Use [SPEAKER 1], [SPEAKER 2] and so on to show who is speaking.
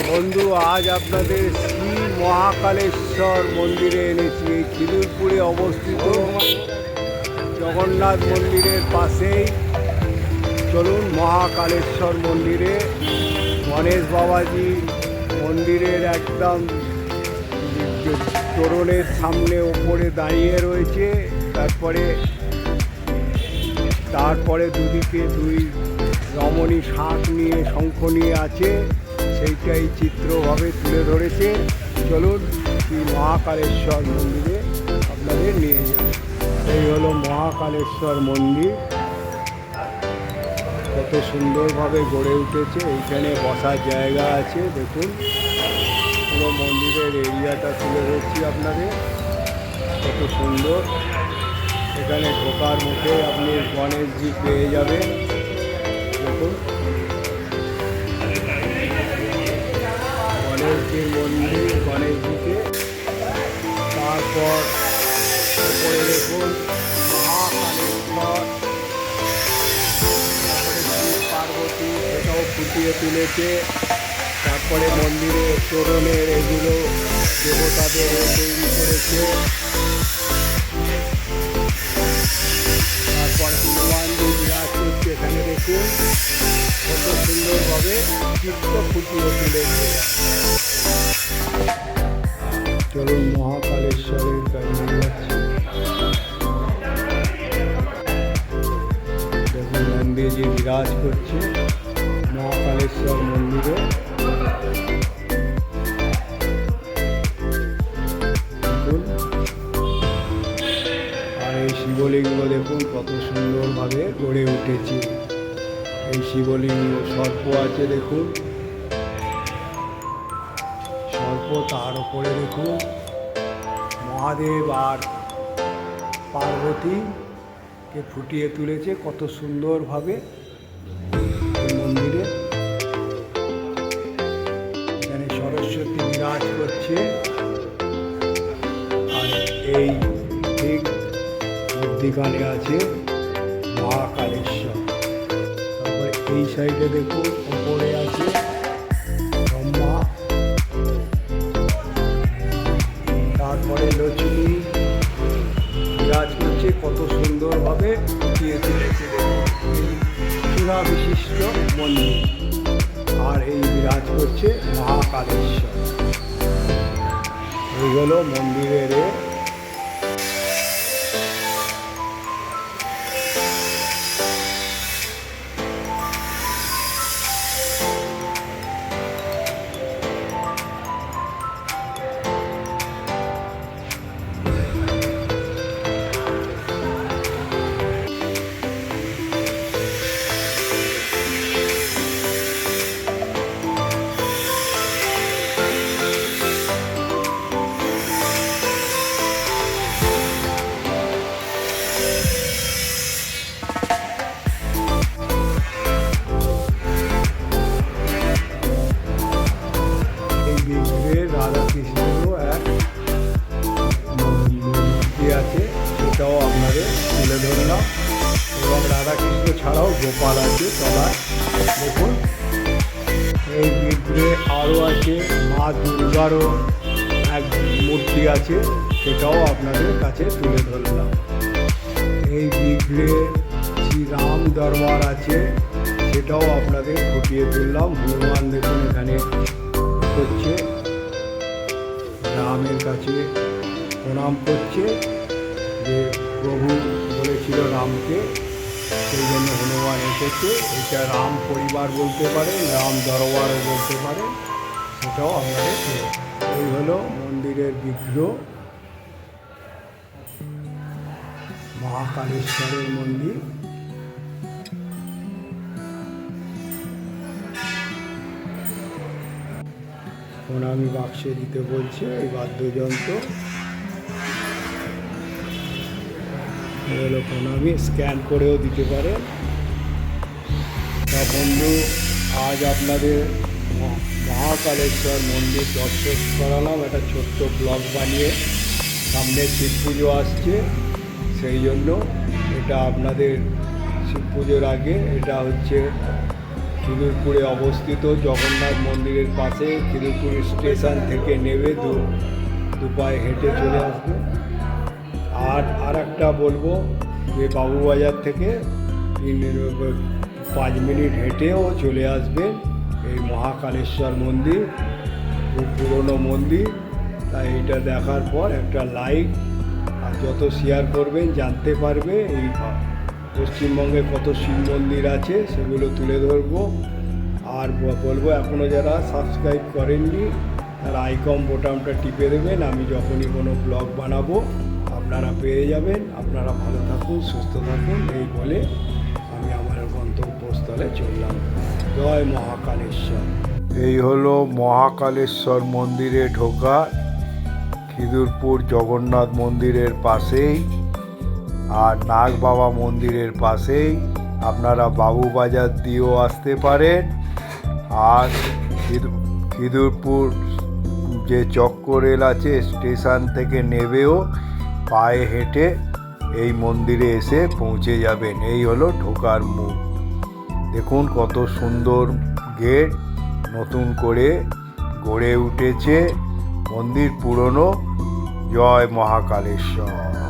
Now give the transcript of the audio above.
[SPEAKER 1] বন্ধু, আজ আপনাদের শ্রী মহাকালেশ্বর মন্দিরে এনেছি। এই খিদিরপুরে অবস্থিত জগন্নাথ মন্দিরের পাশেই। চলুন মহাকালেশ্বর মন্দিরে। গণেশ বাবাজি মন্দিরের একদম তোরণের সামনে ওপরে দাঁড়িয়ে রয়েছে। তারপরে তারপরে দুদিকে দুই রমণী শাঁখ নিয়ে শঙ্খ নিয়ে আছে। সেইটাই চিত্রভাবে তুলে ধরেছে। চলুন শ্রী মহাকালেশ্বর মন্দিরে আপনাদের নিয়ে যাব এই হলো মহাকালেশ্বর মন্দির। কত সুন্দরভাবে গড়ে উঠেছে। এইখানে বসার জায়গা আছে, দেখুন। পুরো মন্দিরের এরিয়াটা তুলে ধরছি আপনাদের। কত সুন্দর। এখানে ঢোকার মুখে আপনি গণেশজি পেয়ে যাবেন। মন্দির গণেশজিকে। তারপর দেখুন মহাকালেশ্বর। তারপরে শিব পার্বতী এটাও ফুটিয়ে তুলেছে। তারপরে মন্দিরে তোরণের এগুলো দেবতাদের তৈরি করেছে। তারপর হনুমানজি বিরাজ এখানে দেখুন, কত সুন্দরভাবে চিত্র ফুটিয়ে তুলেছে। চলুন মহাকালেশ্বরের কাছে যাচ্ছি দেখুন নন্দীজি বিরাজ করছে মহাকালেশ্বর মন্দিরে। আর এই শিবলিঙ্গ, দেখুন কত সুন্দরভাবে গড়ে উঠেছে। এই শিবলিঙ্গ সর্প আছে, দেখুন। তার উপরে, দেখুন। মহাদেব আর পার্বতীকে ফুটিয়ে তুলেছে কত সুন্দরভাবে মন্দিরে। এখানে সরস্বতী বিরাজ করছে। আর এই ঠিক মধ্যিখানে আছে মহাকালেশ্বর। তারপরে এই সাইডে দেখুন, ওপরে আছে করছে কত সুন্দরভাবে ফুটিয়ে তুলেছে চূড়া বিশিষ্ট মন্দির। আর এই বিরাজ করছে মহাকালেশ্বর। এই হলো মন্দিরের গোপাল আছে, তলায়। দেখুন, এই বিগ্রহে আরও আছে, মা দুর্গারও এক মূর্তি আছে, সেটাও আপনাদের কাছে তুলে ধরলাম। এই বিগ্রহে শ্রীরাম দরবার আছে, সেটাও আপনাদের ফুটিয়ে তুললাম। হনুমান দেখুন এখানে করছে, রামের কাছে প্রণাম করছে, যে প্রভু বলেছিল রামকে সেই জন্য হনুমান এসেছে। এটা রাম পরিবার বলতে পারে, রাম দরবারও বলতে পারে। সেটাও আপনাদের এই হলো মন্দিরের বিগ্রহ। মহাকালেশ্বরের মন্দির। প্রণামী বাক্সে দিতে বলছে এই বাদ্যযন্ত্র। এগুলো প্রণামী স্ক্যান করেও দিতে পারে। তা বন্ধু, আজ আপনাদের মহা- মহাকালেশ্বর মন্দির দর্শন করালাম। একটা ছোট্ট ব্লগ বানিয়ে সামনে শিব পুজো আসছে। সেই জন্য এটা আপনাদের শিব পুজোর আগে এটা হচ্ছে খিদিরপুরে অবস্থিত জগন্নাথ মন্দিরের পাশে। খিদিরপুর স্টেশন থেকে নেমে দু দু পায়ে হেঁটে চলে আসবে। আর আর একটা বলব যে বাবুবাজার থেকে তিন, পাঁচ মিনিট হেঁটেও চলে আসবে এই মহাকালেশ্বর মন্দির, খুব পুরনো মন্দির। তাই এটা দেখার পর একটা লাইক, আর যত শেয়ার করবেন, জানতে পারবে এই পশ্চিমবঙ্গে কত শিব মন্দির আছে সেগুলো তুলে ধরবো। আর বলব এখনও যারা সাবস্ক্রাইব করেননি, তারা আইকম বোটামটা টিপে দেবেন। আমি যখনই কোনো ব্লগ বানাবো আপনারা পেয়ে যাবেন। আপনারা ভালো থাকুন, সুস্থ থাকুন, এই বলে আমি আমার গন্তব্যস্থলে চললাম। জয় মহাকালেশ্বর। এই হলো মহাকালেশ্বর মন্দিরে ঢোকা। খিদুরপুর জগন্নাথ মন্দিরের পাশেই আর নাগ বাবা মন্দিরের পাশেই আপনারা বাবুবাজার দিয়েও আসতে পারেন। আর খিদ- খিদুরপুর যে চক্কর রেল আছে, স্টেশন থেকে নেবেও পায়ে হেঁটে এই মন্দিরে এসে পৌঁছে যাবেন। এই হলো ঢোকার মুখ। দেখুন কত সুন্দর গেট নতুন করে গড়ে উঠেছে। মন্দির পুরনো। জয় মহাকালেশ্বর।